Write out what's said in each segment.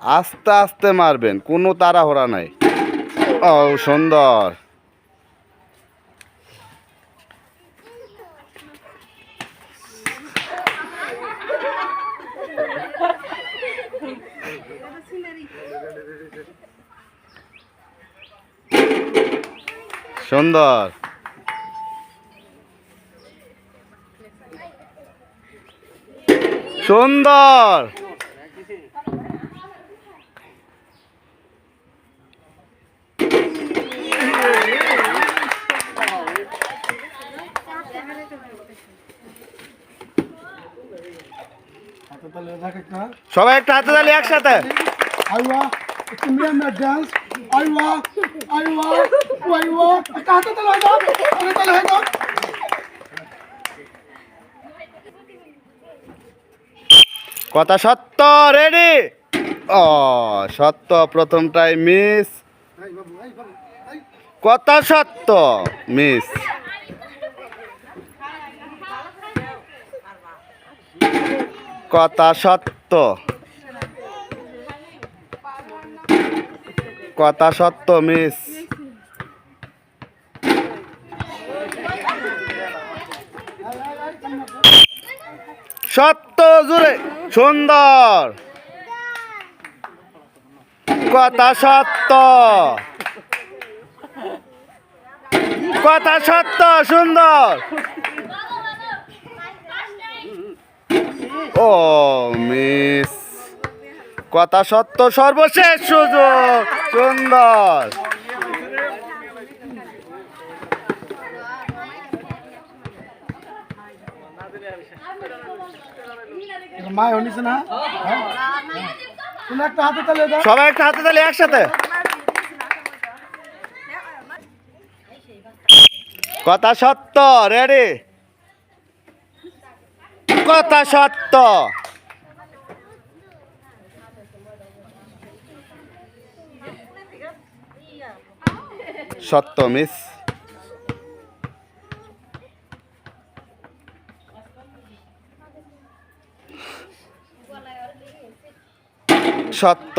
আস্তে আস্তে মারবেন কোনো তাড়াহুড়া নাই। ও সুন্দর। সুন্দর। সুন্দর। সবাই একটা হাতে তালি একসাথে। কথা সত্য রেডি ও, সত্য মিস এই বাবু এই কথা সত্য মিস কথা সত্য। কথা সত্য মিস সত্য জুড়ে সুন্দর। কথা সত্য। কথা সত্য সুন্দর। ও মিস। কথা সত্য সর্বশেষ সুযোগ সুন্দর। মায় না? হ্যাঁ? তুমি একটা হাতে তালে সবাই একটা হাতে তালি একসাথে। কথা সত্য রেডি? কথা সত্য। সত্য মিস। সত্য।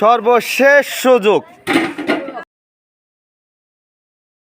সর্বশেষ সুযোগ।